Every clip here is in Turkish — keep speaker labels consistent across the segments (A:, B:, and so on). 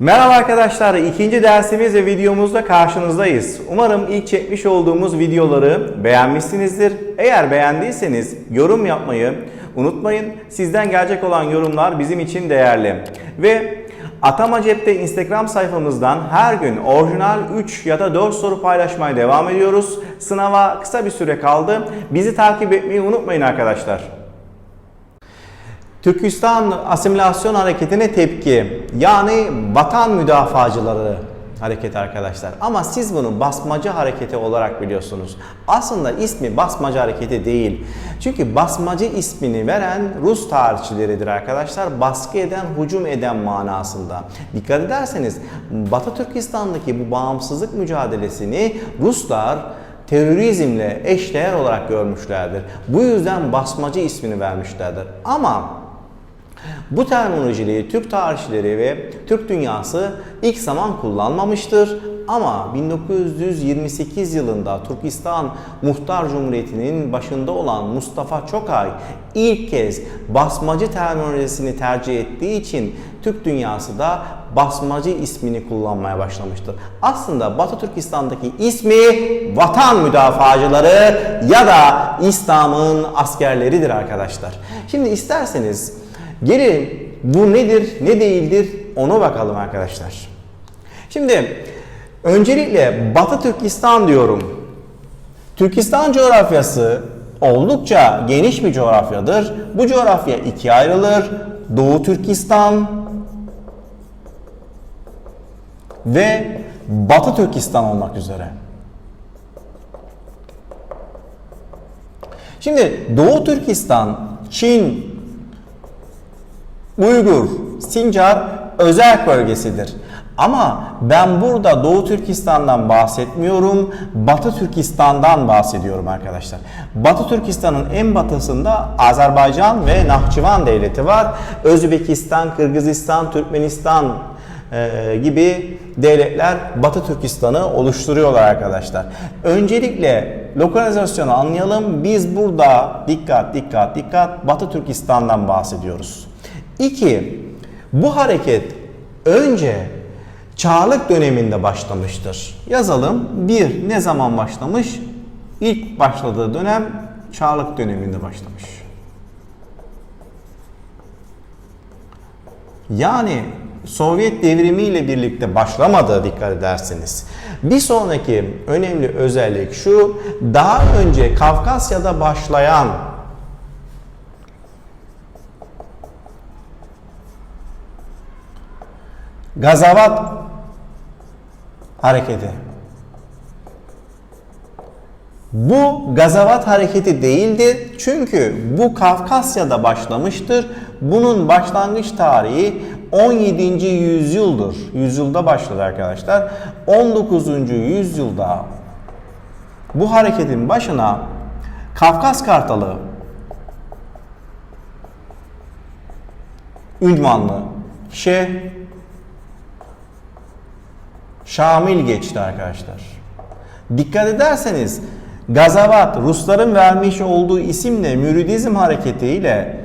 A: Merhaba arkadaşlar, ikinci dersimiz ve videomuzda karşınızdayız. Umarım ilk çekmiş olduğumuz videoları beğenmişsinizdir. Eğer beğendiyseniz yorum yapmayı unutmayın. Sizden gelecek olan yorumlar bizim için değerli. Ve Atama Cep'te Instagram sayfamızdan her gün orijinal 3 ya da 4 soru paylaşmaya devam ediyoruz. Sınava kısa bir süre kaldı. Bizi takip etmeyi unutmayın arkadaşlar. Türkistan asimilasyon hareketine tepki yani vatan müdafacıları hareketi arkadaşlar. Ama siz bunu basmacı hareketi olarak biliyorsunuz. Aslında ismi basmacı hareketi değil. Çünkü basmacı ismini veren Rus tarihçileridir arkadaşlar. Baskı eden, hücum eden manasında. Dikkat ederseniz Batı Türkistan'daki bu bağımsızlık mücadelesini Ruslar terörizmle eşdeğer olarak görmüşlerdir. Bu yüzden basmacı ismini vermişlerdir. Ama bu terminolojiyi Türk tarihçileri ve Türk dünyası ilk zaman kullanmamıştır. Ama 1928 yılında Türkistan Muhtar Cumhuriyeti'nin başında olan Mustafa Çokay ilk kez basmacı terminolojisini tercih ettiği için Türk dünyası da basmacı ismini kullanmaya başlamıştır. Aslında Batı Türkistan'daki ismi vatan müdafacıları ya da İslam'ın askerleridir arkadaşlar. Şimdi isterseniz Gelin bu nedir, ne değildir ona bakalım arkadaşlar. Şimdi öncelikle Batı Türkistan diyorum. Türkistan coğrafyası oldukça geniş bir coğrafyadır. Bu coğrafya ikiye ayrılır. Doğu Türkistan ve Batı Türkistan olmak üzere. Şimdi Doğu Türkistan, Çin, Uygur, Sincar özel bölgesidir. Ama ben burada Doğu Türkistan'dan bahsetmiyorum, Batı Türkistan'dan bahsediyorum arkadaşlar. Batı Türkistan'ın en batısında Azerbaycan ve Nahçıvan devleti var. Özbekistan, Kırgızistan, Türkmenistan e, gibi devletler Batı Türkistan'ı oluşturuyorlar arkadaşlar. Öncelikle lokalizasyonu anlayalım. Biz burada dikkat dikkat dikkat Batı Türkistan'dan bahsediyoruz. 2. Bu hareket önce Çağlık döneminde başlamıştır. Yazalım. 1. Ne zaman başlamış? İlk başladığı dönem Çağlık döneminde başlamış. Yani Sovyet devrimiyle birlikte başlamadığı dikkat ederseniz. Bir sonraki önemli özellik şu, daha önce Kafkasya'da başlayan Gazavat hareketi. Bu Gazavat hareketi değildi çünkü bu Kafkasya'da başlamıştır. Bunun başlangıç tarihi 17. yüzyıldır. Yüzyılda başladı arkadaşlar. 19. yüzyılda bu hareketin başına Kafkas Kartalı ünvanlı Şeyh Şamil geçti arkadaşlar. Dikkat ederseniz Gazavat Rusların vermiş olduğu isimle Müridizm hareketiyle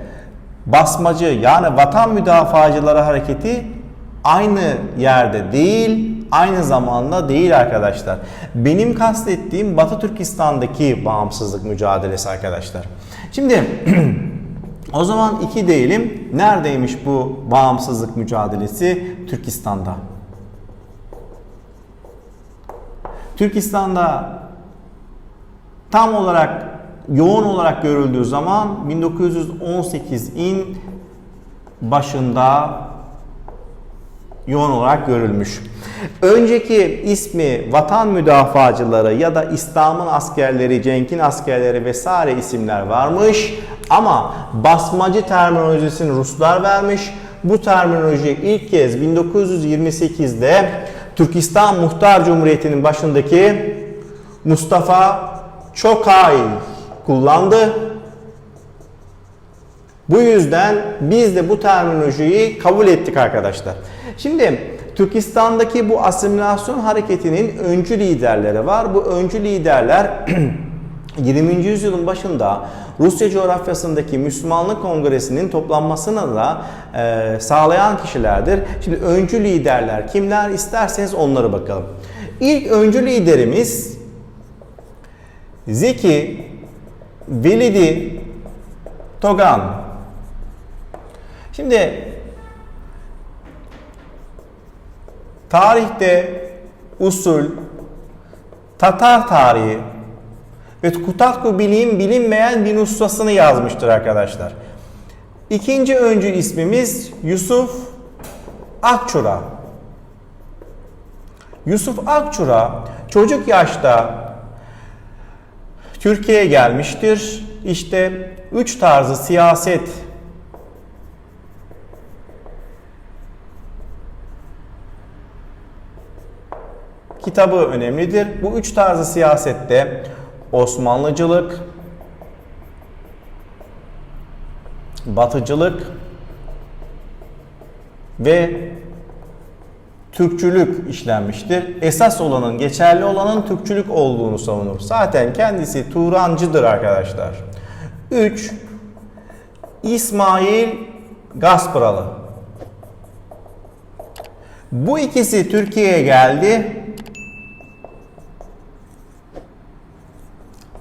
A: basmacı yani vatan müdafacıları hareketi aynı yerde değil, aynı zamanda değil arkadaşlar. Benim kastettiğim Batı Türkistan'daki bağımsızlık mücadelesi arkadaşlar. Şimdi o zaman iki diyelim. Neredeymiş bu bağımsızlık mücadelesi? Türkistan'da. Türkistan'da tam olarak yoğun olarak görüldüğü zaman 1918'in başında yoğun olarak görülmüş. Önceki ismi vatan müdafacıları ya da İslam'ın askerleri, Cenk'in askerleri vesaire isimler varmış. Ama basmacı terminolojisini Ruslar vermiş. Bu terminoloji ilk kez 1928'de Türkistan Muhtar Cumhuriyeti'nin başındaki Mustafa Çokay kullandı. Bu yüzden biz de bu terminolojiyi kabul ettik arkadaşlar. Şimdi Türkistan'daki bu asimilasyon hareketinin öncü liderleri var. Bu öncü liderler 20. yüzyılın başında Rusya coğrafyasındaki Müslümanlık Kongresi'nin toplanmasını da e, sağlayan kişilerdir. Şimdi öncü liderler kimler isterseniz onlara bakalım. İlk öncü liderimiz Zeki Velidi Togan. Şimdi tarihte usul, Tatar tarihi ve Kutatku bilim bilinmeyen bir ustasını yazmıştır arkadaşlar. İkinci öncü ismimiz Yusuf Akçura. Yusuf Akçura çocuk yaşta Türkiye'ye gelmiştir. İşte üç tarzı siyaset kitabı önemlidir. Bu üç tarzı siyasette Osmanlıcılık, Batıcılık ve Türkçülük işlenmiştir. Esas olanın, geçerli olanın Türkçülük olduğunu savunur. Zaten kendisi Turancıdır arkadaşlar. 3. İsmail Gaspıralı. Bu ikisi Türkiye'ye geldi.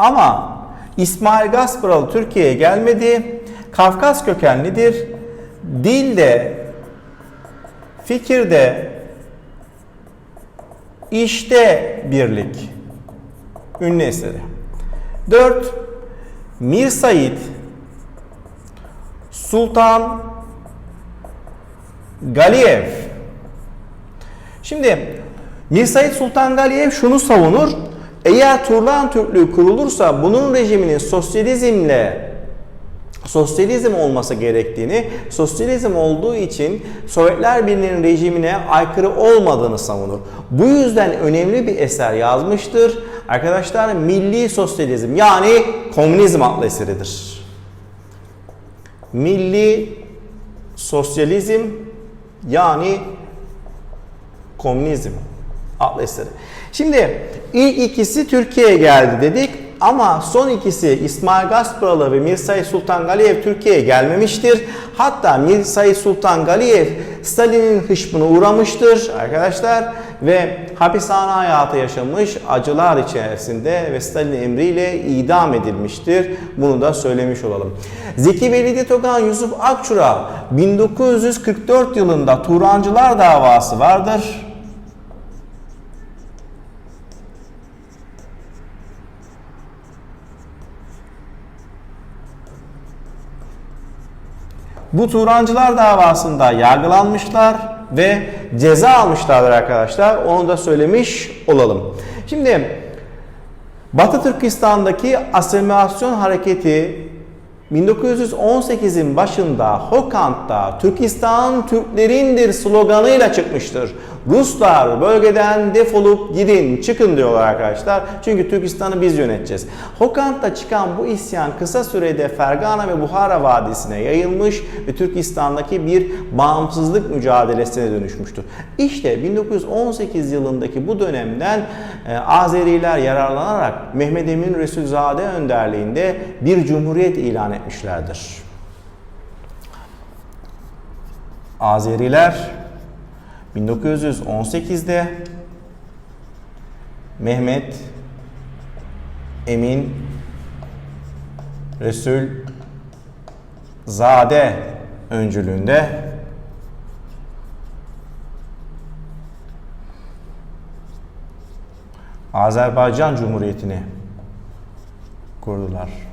A: Ama İsmail Gaspıralı Türkiye'ye gelmedi. Kafkas kökenlidir. Dilde, fikirde, işte birlik. Ünlü eseri. 4. Mir Said Sultan Galiyev Şimdi Mir Said Sultan Galiyev şunu savunur. Eğer Turlan Türklüğü kurulursa bunun rejiminin sosyalizmle sosyalizm olması gerektiğini, sosyalizm olduğu için Sovyetler Birliği'nin rejimine aykırı olmadığını savunur. Bu yüzden önemli bir eser yazmıştır. Arkadaşlar Milli Sosyalizm yani Komünizm adlı eseridir. Milli Sosyalizm yani Komünizm eseri. Şimdi ilk ikisi Türkiye'ye geldi dedik ama son ikisi İsmail Gasparalı ve Mir Said Sultan Galiyev Türkiye'ye gelmemiştir. Hatta Mir Said Sultan Galiyev Stalin'in hışmına uğramıştır arkadaşlar ve hapishane hayatı yaşamış acılar içerisinde ve Stalin emriyle idam edilmiştir. Bunu da söylemiş olalım. Zeki Velidi Togan Yusuf Akçura 1944 yılında Turancılar davası vardır. Bu Turancılar davasında yargılanmışlar ve ceza almışlardır arkadaşlar. Onu da söylemiş olalım. Şimdi Batı Türkistan'daki asimilasyon hareketi 1918'in başında Hokant'ta Türkistan Türklerindir sloganıyla çıkmıştır. Ruslar bölgeden defolup gidin, çıkın diyorlar arkadaşlar. Çünkü Türkistan'ı biz yöneteceğiz. Hokant'ta çıkan bu isyan kısa sürede Fergana ve Buhara Vadisi'ne yayılmış ve Türkistan'daki bir bağımsızlık mücadelesine dönüşmüştür. İşte 1918 yılındaki bu dönemden e, Azeriler yararlanarak Mehmet Emin Resulzade önderliğinde bir cumhuriyet ilan etmişlerdir. Azeriler 1918'de Mehmet Emin Resul Zade öncülüğünde Azerbaycan Cumhuriyeti'ni kurdular.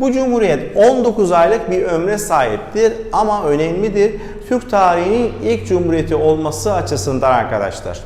A: Bu cumhuriyet 19 aylık bir ömre sahiptir ama önemlidir. Türk tarihinin ilk cumhuriyeti olması açısından arkadaşlar.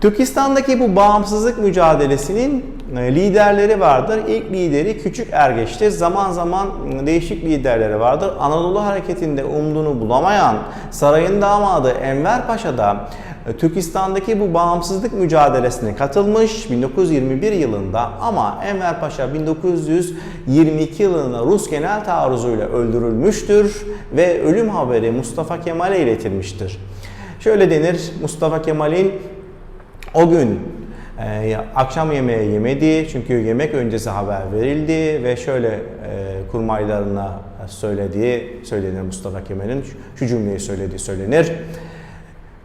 A: Türkistan'daki bu bağımsızlık mücadelesinin e, liderleri vardır. İlk lideri Küçük Ergeç'tir. Zaman zaman değişik liderleri vardır. Anadolu hareketinde umduğunu bulamayan sarayın damadı Enver Paşa da e, Türkistan'daki bu bağımsızlık mücadelesine katılmış 1921 yılında ama Enver Paşa 1922 yılında Rus genel taarruzuyla öldürülmüştür ve ölüm haberi Mustafa Kemal'e iletilmiştir. Şöyle denir Mustafa Kemal'in o gün Ee, akşam yemeği yemedi çünkü yemek öncesi haber verildi ve şöyle e, kurmaylarına söylediği söylenir Mustafa Kemal'in şu cümleyi söylediği söylenir.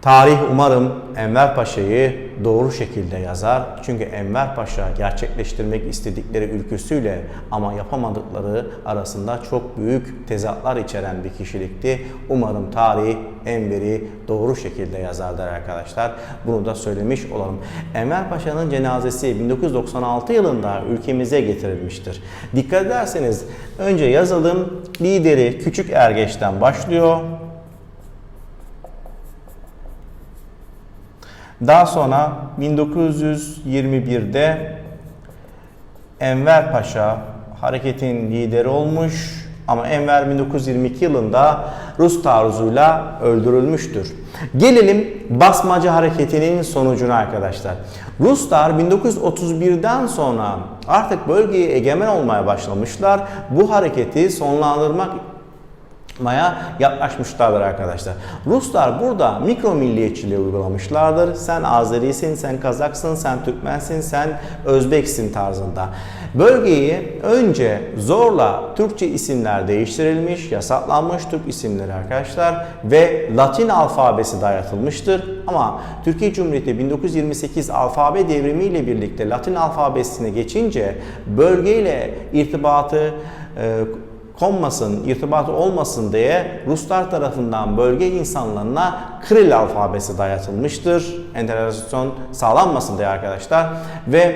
A: Tarih umarım Enver Paşa'yı doğru şekilde yazar. Çünkü Enver Paşa gerçekleştirmek istedikleri ülküsüyle ama yapamadıkları arasında çok büyük tezatlar içeren bir kişilikti. Umarım tarih Enver'i doğru şekilde yazar der arkadaşlar. Bunu da söylemiş olalım. Enver Paşa'nın cenazesi 1996 yılında ülkemize getirilmiştir. Dikkat ederseniz önce yazılım lideri Küçük Ergeç'ten başlıyor. Daha sonra 1921'de Enver Paşa hareketin lideri olmuş ama Enver 1922 yılında Rus taarruzuyla öldürülmüştür. Gelelim basmacı hareketinin sonucuna arkadaşlar. Ruslar 1931'den sonra artık bölgeye egemen olmaya başlamışlar. Bu hareketi sonlandırmak maya yaklaşmışlardır arkadaşlar. Ruslar burada mikro milliyetçiliği uygulamışlardır. Sen Azerisin, sen Kazaksın, sen Türkmensin, sen Özbeksin tarzında. Bölgeyi önce zorla Türkçe isimler değiştirilmiş, yasaklanmış Türk isimleri arkadaşlar ve Latin alfabesi dayatılmıştır. Ama Türkiye Cumhuriyeti 1928 alfabe devrimiyle birlikte Latin alfabesine geçince bölgeyle irtibatı e, konmasın, irtibatı olmasın diye Ruslar tarafından bölge insanlarına Kril alfabesi dayatılmıştır. Entegrasyon sağlanmasın diye arkadaşlar. Ve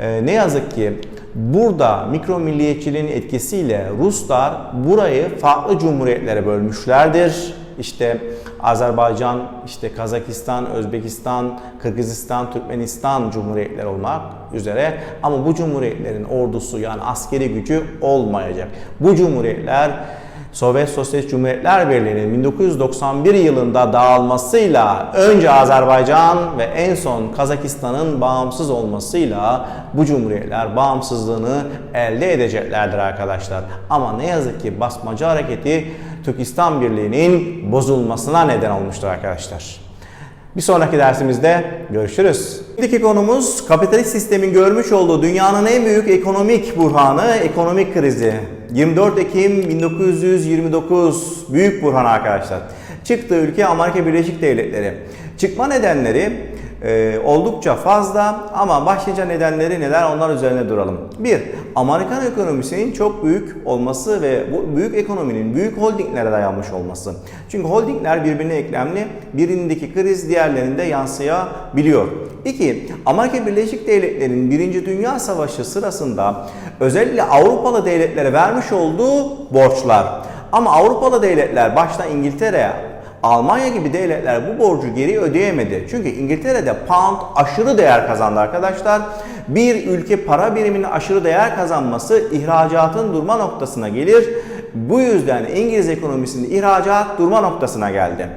A: e, ne yazık ki burada mikro milliyetçiliğin etkisiyle Ruslar burayı farklı cumhuriyetlere bölmüşlerdir. İşte Azerbaycan, işte Kazakistan, Özbekistan, Kırgızistan, Türkmenistan cumhuriyetleri olmak üzere ama bu cumhuriyetlerin ordusu yani askeri gücü olmayacak. Bu cumhuriyetler Sovyet Sosyalist Cumhuriyetler Birliği'nin 1991 yılında dağılmasıyla önce Azerbaycan ve en son Kazakistan'ın bağımsız olmasıyla bu cumhuriyetler bağımsızlığını elde edeceklerdir arkadaşlar. Ama ne yazık ki basmacı hareketi Türkistan Birliği'nin bozulmasına neden olmuştur arkadaşlar. Bir sonraki dersimizde görüşürüz. Şimdiki konumuz kapitalist sistemin görmüş olduğu dünyanın en büyük ekonomik burhanı, ekonomik krizi. 24 Ekim 1929 büyük burhan arkadaşlar. Çıktığı ülke Amerika Birleşik Devletleri. Çıkma nedenleri e, oldukça fazla ama başlıca nedenleri neler onlar üzerine duralım. Bir, Amerikan ekonomisinin çok büyük olması ve bu büyük ekonominin büyük holdinglere dayanmış olması. Çünkü holdingler birbirine eklemli, birindeki kriz diğerlerinde yansıyabiliyor. İki, Amerika Birleşik Devletleri'nin Birinci Dünya Savaşı sırasında özellikle Avrupalı devletlere vermiş olduğu borçlar. Ama Avrupalı devletler başta İngiltere, Almanya gibi devletler bu borcu geri ödeyemedi. Çünkü İngiltere'de pound aşırı değer kazandı arkadaşlar. Bir ülke para biriminin aşırı değer kazanması ihracatın durma noktasına gelir. Bu yüzden İngiliz ekonomisinde ihracat durma noktasına geldi.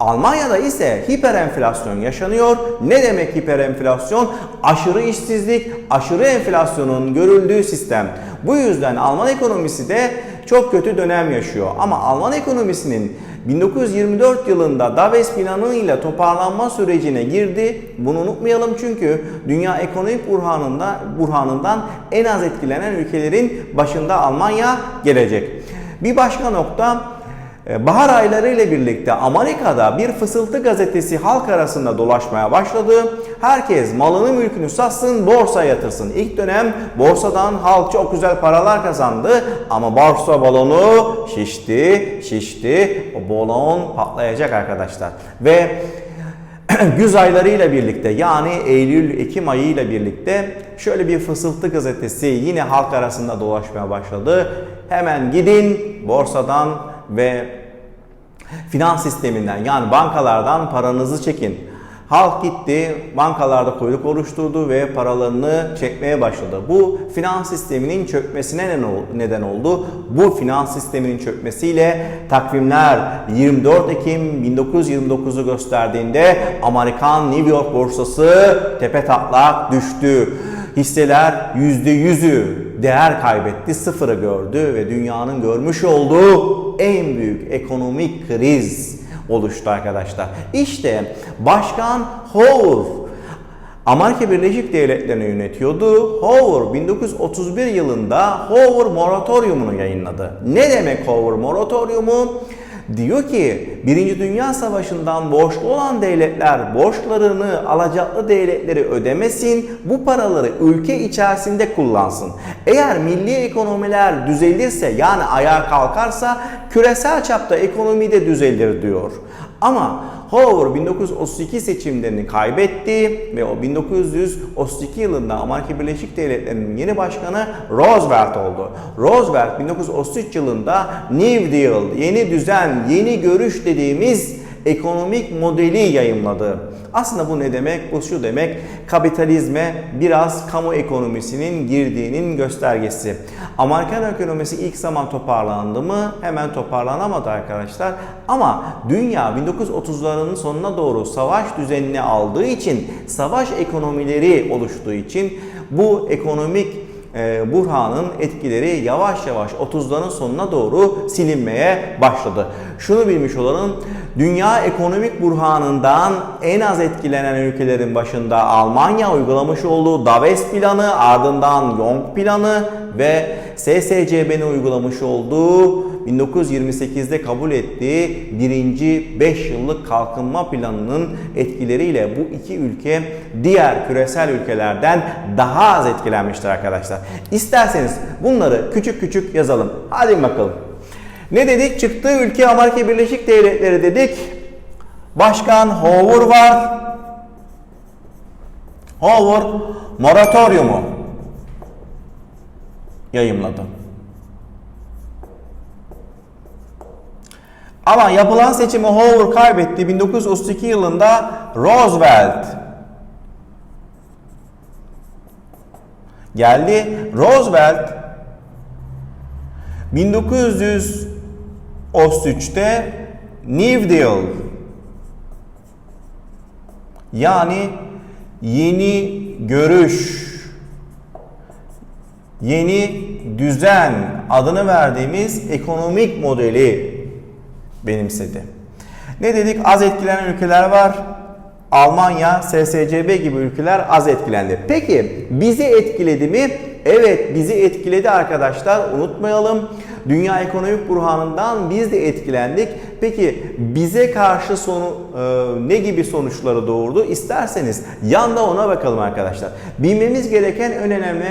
A: Almanya'da ise hiperenflasyon yaşanıyor. Ne demek hiperenflasyon? Aşırı işsizlik, aşırı enflasyonun görüldüğü sistem. Bu yüzden Alman ekonomisi de çok kötü dönem yaşıyor. Ama Alman ekonomisinin 1924 yılında Davos planıyla toparlanma sürecine girdi. Bunu unutmayalım çünkü dünya ekonomik burhanında, burhanından en az etkilenen ülkelerin başında Almanya gelecek. Bir başka nokta Bahar ayları ile birlikte Amerika'da bir fısıltı gazetesi halk arasında dolaşmaya başladı. Herkes malını mülkünü satsın, borsaya yatırsın. İlk dönem borsadan halk çok güzel paralar kazandı ama borsa balonu şişti, şişti. O balon patlayacak arkadaşlar. Ve güz aylarıyla birlikte yani Eylül, Ekim ayı ile birlikte şöyle bir fısıltı gazetesi yine halk arasında dolaşmaya başladı. Hemen gidin borsadan ve finans sisteminden yani bankalardan paranızı çekin. Halk gitti, bankalarda kuyruk oluşturdu ve paralarını çekmeye başladı. Bu finans sisteminin çökmesine neden oldu. Bu finans sisteminin çökmesiyle takvimler 24 Ekim 1929'u gösterdiğinde Amerikan New York borsası tepe taklak düştü. Hisseler %100'ü değer kaybetti, sıfırı gördü ve dünyanın görmüş olduğu en büyük ekonomik kriz oluştu arkadaşlar. İşte Başkan Howard Amerika Birleşik Devletleri'ni yönetiyordu. Hoover 1931 yılında Hoover Moratoriumunu yayınladı. Ne demek Hoover Moratoriumu? Diyor ki Birinci Dünya Savaşı'ndan borçlu olan devletler borçlarını alacaklı devletleri ödemesin, bu paraları ülke içerisinde kullansın. Eğer milli ekonomiler düzelirse yani ayağa kalkarsa küresel çapta ekonomi de düzelir diyor. Ama Hoover 1932 seçimlerini kaybetti ve o 1932 yılında Amerika Birleşik Devletleri'nin yeni başkanı Roosevelt oldu. Roosevelt 1933 yılında New Deal, yeni düzen, yeni görüş dediğimiz ekonomik modeli yayımladı. Aslında bu ne demek? Bu şu demek, kapitalizme biraz kamu ekonomisinin girdiğinin göstergesi. Amerikan ekonomisi ilk zaman toparlandı mı? Hemen toparlanamadı arkadaşlar. Ama dünya 1930'ların sonuna doğru savaş düzenini aldığı için, savaş ekonomileri oluştuğu için bu ekonomik e, Burhan'ın etkileri yavaş yavaş 30'ların sonuna doğru silinmeye başladı. Şunu bilmiş olalım, dünya ekonomik burhanından en az etkilenen ülkelerin başında Almanya uygulamış olduğu Davos planı, ardından Young planı ve SSCB'nin uygulamış olduğu 1928'de kabul ettiği birinci 5 yıllık kalkınma planının etkileriyle bu iki ülke diğer küresel ülkelerden daha az etkilenmiştir arkadaşlar. İsterseniz bunları küçük küçük yazalım. Hadi bakalım. Ne dedik? Çıktığı ülke Amerika Birleşik Devletleri dedik. Başkan Hoover var. Hoover moratoriumu yayımladı. Ama yapılan seçimi Hoover kaybetti. 1932 yılında Roosevelt geldi. Roosevelt 1933'te New Deal yani yeni görüş, yeni düzen adını verdiğimiz ekonomik modeli benimsedi. Ne dedik? Az etkilenen ülkeler var. Almanya, SSCB gibi ülkeler az etkilendi. Peki bizi etkiledi mi? Evet bizi etkiledi arkadaşlar. Unutmayalım. Dünya ekonomik burhanından biz de etkilendik. Peki bize karşı sonu e, ne gibi sonuçları doğurdu? İsterseniz yanda ona bakalım arkadaşlar. Bilmemiz gereken en önemli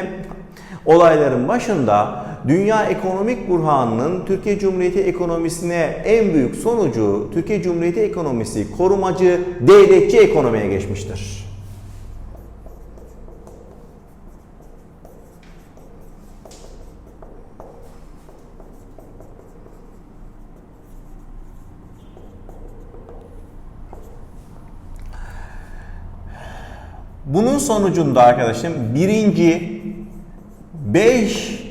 A: olayların başında Dünya Ekonomik Burhanı'nın Türkiye Cumhuriyeti ekonomisine en büyük sonucu Türkiye Cumhuriyeti ekonomisi korumacı, devletçi ekonomiye geçmiştir. Bunun sonucunda arkadaşım birinci 5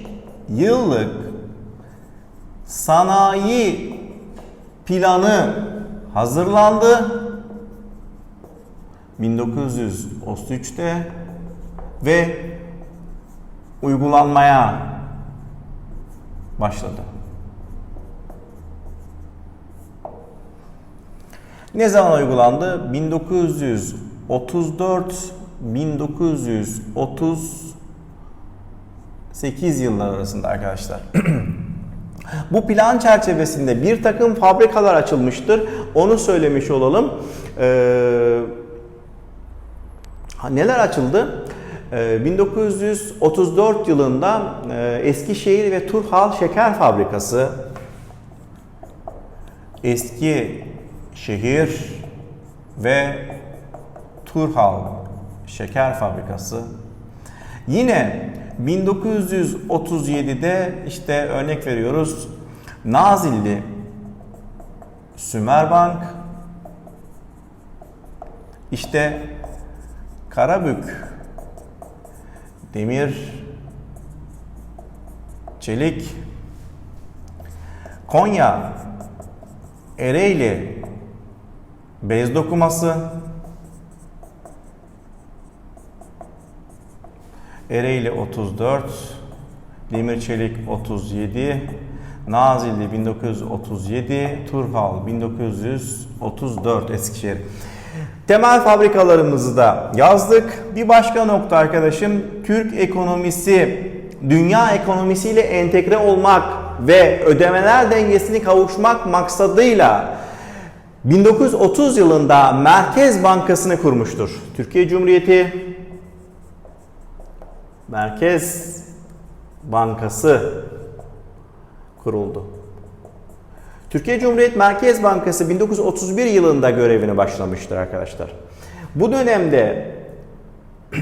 A: yıllık sanayi planı hazırlandı 1933'te ve uygulanmaya başladı. Ne zaman uygulandı? 1934 1938 yıllar arasında arkadaşlar. Bu plan çerçevesinde bir takım fabrikalar açılmıştır. Onu söylemiş olalım. Ee, neler açıldı? Ee, 1934 yılında e, Eskişehir ve Turhal Şeker Fabrikası, Eski Şehir ve Turhal Şeker Fabrikası. Yine 1937'de işte örnek veriyoruz Nazilli Sümerbank işte Karabük Demir Çelik Konya Ereğli Bez dokuması Ereğli 34, Demir Çelik 37, Nazilli 1937, Turhal 1934 Eskişehir. Temel fabrikalarımızı da yazdık. Bir başka nokta arkadaşım Türk ekonomisi dünya ekonomisiyle entegre olmak ve ödemeler dengesini kavuşmak maksadıyla 1930 yılında Merkez Bankası'nı kurmuştur. Türkiye Cumhuriyeti Merkez Bankası kuruldu. Türkiye Cumhuriyet Merkez Bankası 1931 yılında görevine başlamıştır arkadaşlar. Bu dönemde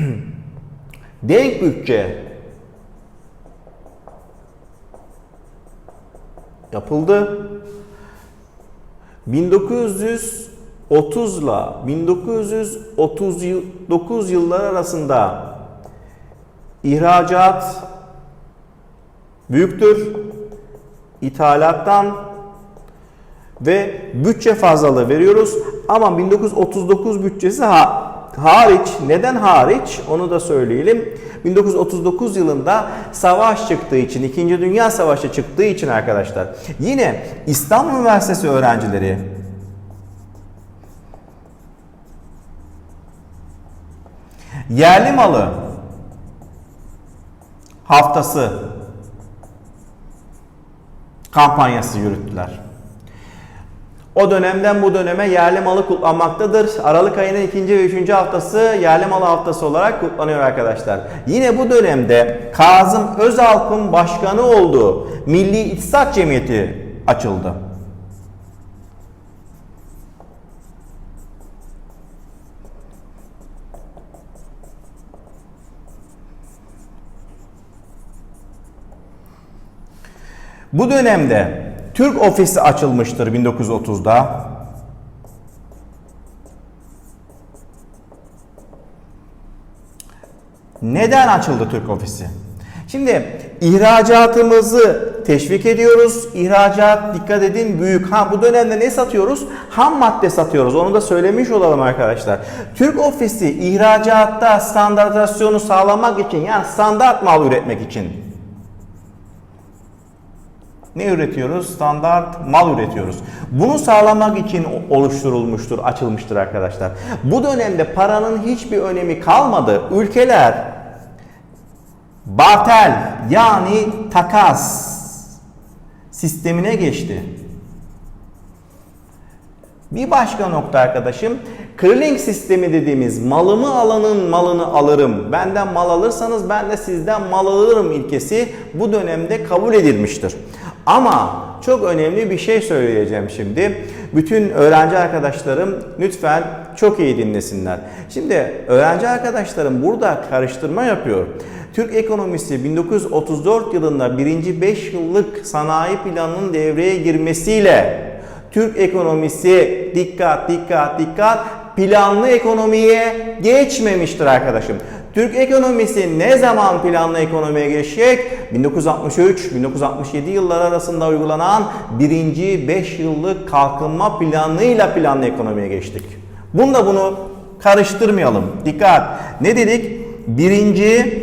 A: denk bütçe yapıldı. 1930 ile 1939 yıllar arasında ihracat büyüktür. İthalattan ve bütçe fazlalığı veriyoruz. Ama 1939 bütçesi ha hariç. Neden hariç? Onu da söyleyelim. 1939 yılında savaş çıktığı için, 2. Dünya Savaşı çıktığı için arkadaşlar. Yine İstanbul Üniversitesi öğrencileri yerli malı haftası kampanyası yürüttüler. O dönemden bu döneme yerli malı kutlanmaktadır. Aralık ayının ikinci ve üçüncü haftası yerli malı haftası olarak kutlanıyor arkadaşlar. Yine bu dönemde Kazım Özalp'ın başkanı olduğu Milli İktisat Cemiyeti açıldı. Bu dönemde Türk ofisi açılmıştır 1930'da. Neden açıldı Türk ofisi? Şimdi ihracatımızı teşvik ediyoruz. İhracat dikkat edin büyük. Ha bu dönemde ne satıyoruz? Ham madde satıyoruz. Onu da söylemiş olalım arkadaşlar. Türk ofisi ihracatta standartizasyonu sağlamak için yani standart mal üretmek için ne üretiyoruz? Standart mal üretiyoruz. Bunu sağlamak için oluşturulmuştur, açılmıştır arkadaşlar. Bu dönemde paranın hiçbir önemi kalmadı. Ülkeler batel yani takas sistemine geçti. Bir başka nokta arkadaşım, Krilling sistemi dediğimiz malımı alanın malını alırım. Benden mal alırsanız ben de sizden mal alırım ilkesi bu dönemde kabul edilmiştir. Ama çok önemli bir şey söyleyeceğim şimdi. Bütün öğrenci arkadaşlarım lütfen çok iyi dinlesinler. Şimdi öğrenci arkadaşlarım burada karıştırma yapıyor. Türk ekonomisi 1934 yılında birinci 5 yıllık sanayi planının devreye girmesiyle Türk ekonomisi dikkat dikkat dikkat planlı ekonomiye geçmemiştir arkadaşım. Türk ekonomisi ne zaman planlı ekonomiye geçecek? 1963-1967 yılları arasında uygulanan birinci 5 yıllık kalkınma planıyla planlı ekonomiye geçtik. Bunda bunu karıştırmayalım. Dikkat. Ne dedik? Birinci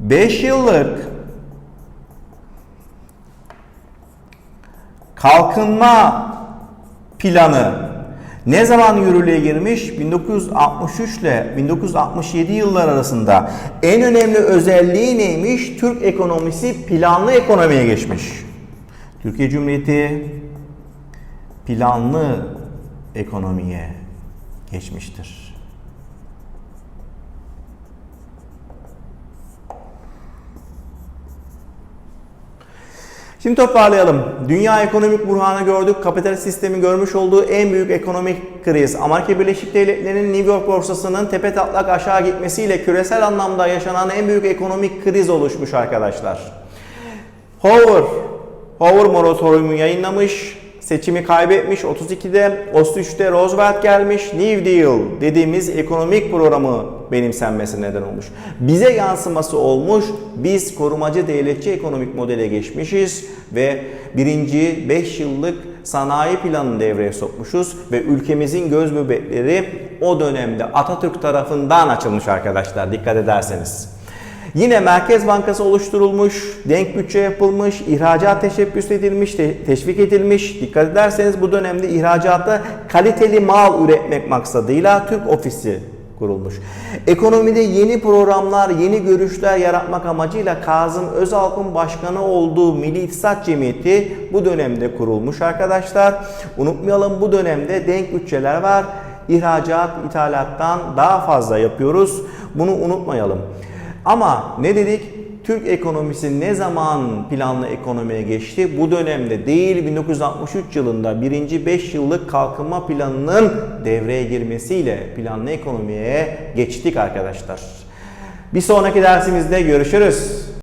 A: 5 yıllık kalkınma planı ne zaman yürürlüğe girmiş? 1963 ile 1967 yıllar arasında. En önemli özelliği neymiş? Türk ekonomisi planlı ekonomiye geçmiş. Türkiye Cumhuriyeti planlı ekonomiye geçmiştir. Şimdi toparlayalım. Dünya ekonomik burhanı gördük. Kapitalist sistemin görmüş olduğu en büyük ekonomik kriz. Amerika Birleşik Devletleri'nin New York borsasının tepe taklak aşağı gitmesiyle küresel anlamda yaşanan en büyük ekonomik kriz oluşmuş arkadaşlar. Hoover, Hoover moratoriumu yayınlamış seçimi kaybetmiş 32'de, 33'te Roosevelt gelmiş, New Deal dediğimiz ekonomik programı benimsenmesi neden olmuş. Bize yansıması olmuş, biz korumacı devletçi ekonomik modele geçmişiz ve birinci 5 yıllık sanayi planını devreye sokmuşuz ve ülkemizin göz bebekleri o dönemde Atatürk tarafından açılmış arkadaşlar dikkat ederseniz. Yine Merkez Bankası oluşturulmuş, denk bütçe yapılmış, ihracat teşebbüs edilmiş, te- teşvik edilmiş. Dikkat ederseniz bu dönemde ihracatta kaliteli mal üretmek maksadıyla Türk ofisi kurulmuş. Ekonomide yeni programlar, yeni görüşler yaratmak amacıyla Kazım Özalp'ın başkanı olduğu Milli İktisat Cemiyeti bu dönemde kurulmuş arkadaşlar. Unutmayalım bu dönemde denk bütçeler var. İhracat, ithalattan daha fazla yapıyoruz. Bunu unutmayalım. Ama ne dedik? Türk ekonomisi ne zaman planlı ekonomiye geçti? Bu dönemde değil 1963 yılında birinci 5 yıllık kalkınma planının devreye girmesiyle planlı ekonomiye geçtik arkadaşlar. Bir sonraki dersimizde görüşürüz.